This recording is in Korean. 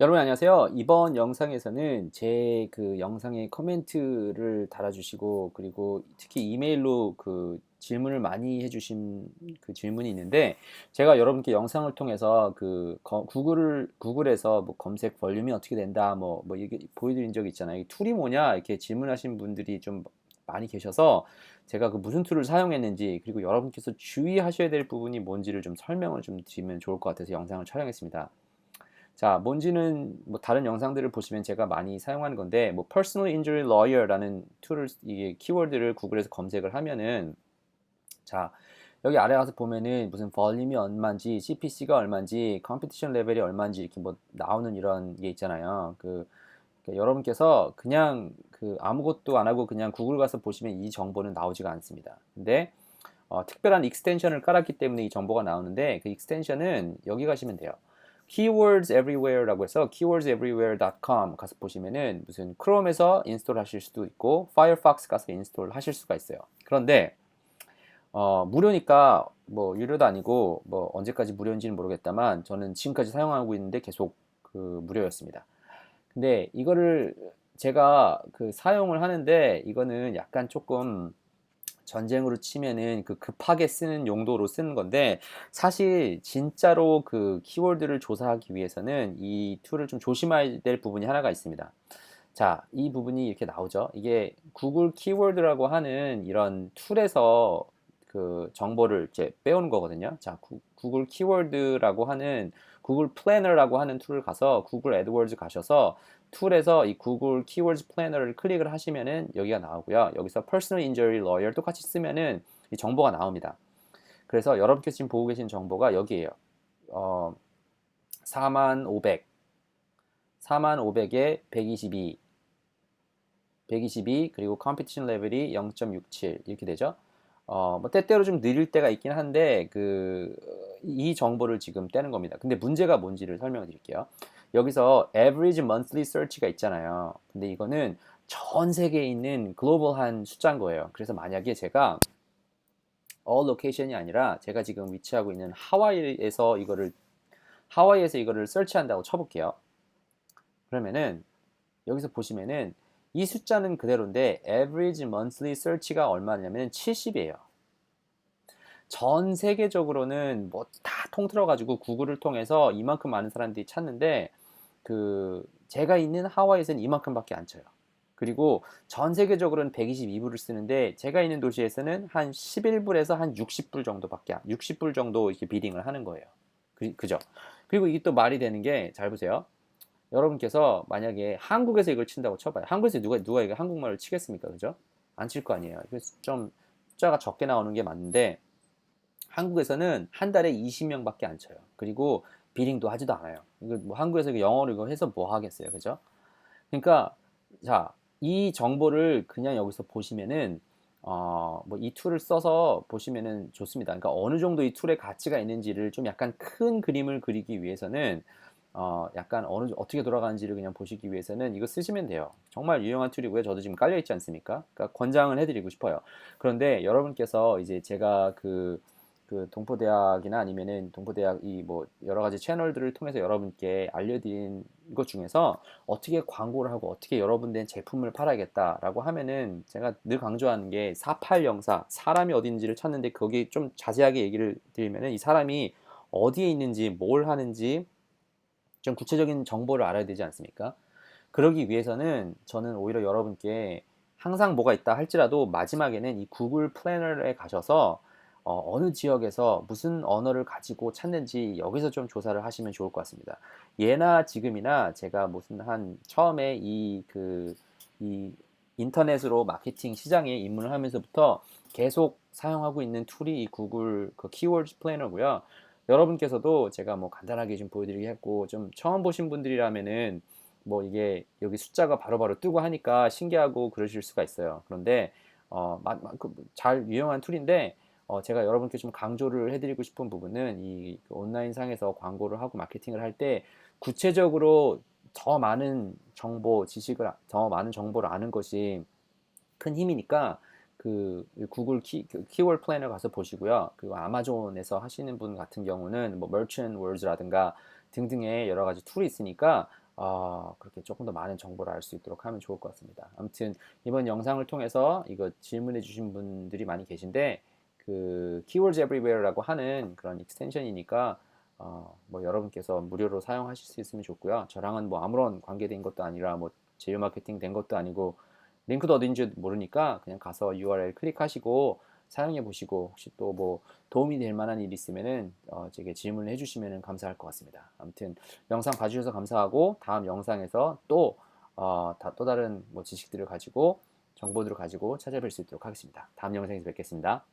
여러분 안녕하세요. 이번 영상에서는 제 그 영상에 코멘트를 달아주시고 그리고 특히 이메일로 그 질문을 많이 해주신 그 질문이 있는데 제가 여러분께 영상을 통해서 그 거- 구글을 구글에서 뭐 검색 볼륨이 어떻게 된다 뭐뭐 이게 보여드린 적이 있잖아요. 이 툴이 뭐냐 이렇게 질문하신 분들이 좀 많이 계셔서 제가 그 무슨 툴을 사용했는지 그리고 여러분께서 주의하셔야 될 부분이 뭔지를 좀 설명을 좀 드리면 좋을 것 같아서 영상을 촬영했습니다. 자, 뭔지는 뭐 다른 영상들을 보시면 제가 많이 사용하는 건데 뭐 personal injury lawyer라는 툴을 이게 키워드를 구글에서 검색을 하면은 자, 여기 아래 가서 보면은 무슨 볼륨이 얼마인지, CPC가 얼마인지, 컴피티션 레벨이 얼마인지 이렇게 뭐 나오는 이런 게 있잖아요. 그 그러니까 여러분께서 그냥 그 아무것도 안 하고 그냥 구글 가서 보시면 이 정보는 나오지가 않습니다. 근데 어, 특별한 익스텐션을 깔았기 때문에 이 정보가 나오는데 그 익스텐션은 여기 가시면 돼요. Keywords Everywhere라고 해서 keywordsEverywhere.com 가서 보시면은 무슨 크롬에서 인스톨 하실 수도 있고 파이어폭스 가서 인스톨 하실 수가 있어요. 그런데 어, 무료니까 뭐 유료도 아니고 뭐 언제까지 무료인지는 모르겠다만 저는 지금까지 사용하고 있는데 계속 그 무료였습니다. 근데 이거를 제가 그 사용을 하는데 이거는 약간 조금 전쟁으로 치면은 그 급하게 쓰는 용도로 쓰는 건데 사실 진짜로 그 키워드를 조사하기 위해서는 이 툴을 좀 조심해야 될 부분이 하나가 있습니다. 자, 이 부분이 이렇게 나오죠. 이게 구글 키워드라고 하는 이런 툴에서 그 정보를 이제 빼오는 거거든요. 자, 구, 구글 키워드라고 하는 구글 플래너라고 하는 툴을 가서 구글 애드워즈 가셔서 툴에서 이 구글 키워드 플래너를 클릭을 하시면은 여기가 나오고요. 여기서 personal injury lawyer 똑같이 쓰면은 이 정보가 나옵니다. 그래서 여러분께서 지금 보고 계신 정보가 여기에요. 어, 4만 500, 4만 500에 122, 122 그리고 컴피티션 레벨이 0.67 이렇게 되죠. 어, 뭐 때때로 좀 느릴 때가 있긴 한데 그 이 정보를 지금 떼는 겁니다. 근데 문제가 뭔지를 설명해 드릴게요. 여기서 average monthly search가 있잖아요. 근데 이거는 전 세계에 있는 글로벌한 숫자인 거예요. 그래서 만약에 제가 all location이 아니라 제가 지금 위치하고 있는 하와이에서 이거를 하와이에서 이거를 설치한다고 쳐볼게요. 그러면은 여기서 보시면은 이 숫자는 그대로인데 average monthly search가 얼마냐면 70이에요. 전 세계적으로는 뭐 다 통틀어 가지고 구글을 통해서 이만큼 많은 사람들이 찾는데 그 제가 있는 하와이에서는 이만큼밖에 안 쳐요. 그리고 전 세계적으로는 122불을 쓰는데 제가 있는 도시에서는 한 11불에서 한 60불 정도밖에 안, 60불 정도 이렇게 비딩을 하는 거예요. 그, 그죠? 그리고 이게 또 말이 되는 게 잘 보세요. 여러분께서 만약에 한국에서 이걸 친다고 쳐봐요. 한국에서 누가 누가 이거 한국말을 치겠습니까? 그죠? 안 칠 거 아니에요. 그래서 좀 숫자가 적게 나오는 게 맞는데 한국에서는 한 달에 20명밖에 안 쳐요. 그리고 비링도 하지도 않아요. 이거 뭐 한국에서 영어로 이거 해서 뭐 하겠어요. 그죠? 그러니까 자, 이 정보를 그냥 여기서 보시면은 어, 뭐 이 툴을 써서 보시면은 좋습니다. 그러니까 어느 정도 이 툴의 가치가 있는지를 좀 약간 큰 그림을 그리기 위해서는 어, 약간 어느 어떻게 돌아가는지를 그냥 보시기 위해서는 이거 쓰시면 돼요. 정말 유용한 툴이고요. 저도 지금 깔려 있지 않습니까? 그러니까 권장을 해드리고 싶어요. 그런데 여러분께서 이제 제가 그, 그 동포대학이나 아니면은 동포대학 이 뭐 여러 가지 채널들을 통해서 여러분께 알려드린 것 중에서 어떻게 광고를 하고 어떻게 여러분들 제품을 팔아야겠다라고 하면은 제가 늘 강조하는 게 4804 사람이 어딘지를 찾는데 거기 좀 자세하게 얘기를 드리면은 이 사람이 어디에 있는지 뭘 하는지 좀 구체적인 정보를 알아야 되지 않습니까? 그러기 위해서는 저는 오히려 여러분께 항상 뭐가 있다 할지라도 마지막에는 이 구글 플래너에 가셔서 어, 느 지역에서 무슨 언어를 가지고 찾는지 여기서 좀 조사를 하시면 좋을 것 같습니다. 예나 지금이나 제가 무슨 한 처음에 이 그 이 인터넷으로 마케팅 시장에 입문을 하면서부터 계속 사용하고 있는 툴이 이 구글 그 키워드 플래너고요. 여러분께서도 제가 뭐 간단하게 좀 보여드리게 했고 좀 처음 보신 분들이라면은 뭐 이게 여기 숫자가 바로바로 뜨고 하니까 신기하고 그러실 수가 있어요. 그런데 어잘 그 유용한 툴인데 어 제가 여러분께 좀 강조를 해드리고 싶은 부분은 이 온라인 상에서 광고를 하고 마케팅을 할 때 구체적으로 더 많은 정보 지식을 더 많은 정보를 아는 것이 큰 힘이니까 그 구글 키, 그 키워드 플래너 가서 보시고요. 그리고 아마존에서 하시는 분 같은 경우는 뭐 머천트 월즈라든가 등등의 여러 가지 툴이 있으니까 어, 그렇게 조금 더 많은 정보를 알 수 있도록 하면 좋을 것 같습니다. 아무튼 이번 영상을 통해서 이거 질문해 주신 분들이 많이 계신데 그 Keywords Everywhere라고 하는 그런 익스텐션이니까 어, 뭐 여러분께서 무료로 사용하실 수 있으면 좋고요. 저랑은 뭐 아무런 관계된 것도 아니라 뭐 제휴 마케팅 된 것도 아니고 링크도 어딘지 모르니까 그냥 가서 URL 클릭하시고 사용해 보시고 혹시 또 뭐 도움이 될 만한 일 있으면은 어, 제게 질문을 해주시면 감사할 것 같습니다. 아무튼 영상 봐주셔서 감사하고 다음 영상에서 또 어, 다, 또 다른 뭐 지식들을 가지고 정보들을 가지고 찾아뵐 수 있도록 하겠습니다. 다음 영상에서 뵙겠습니다.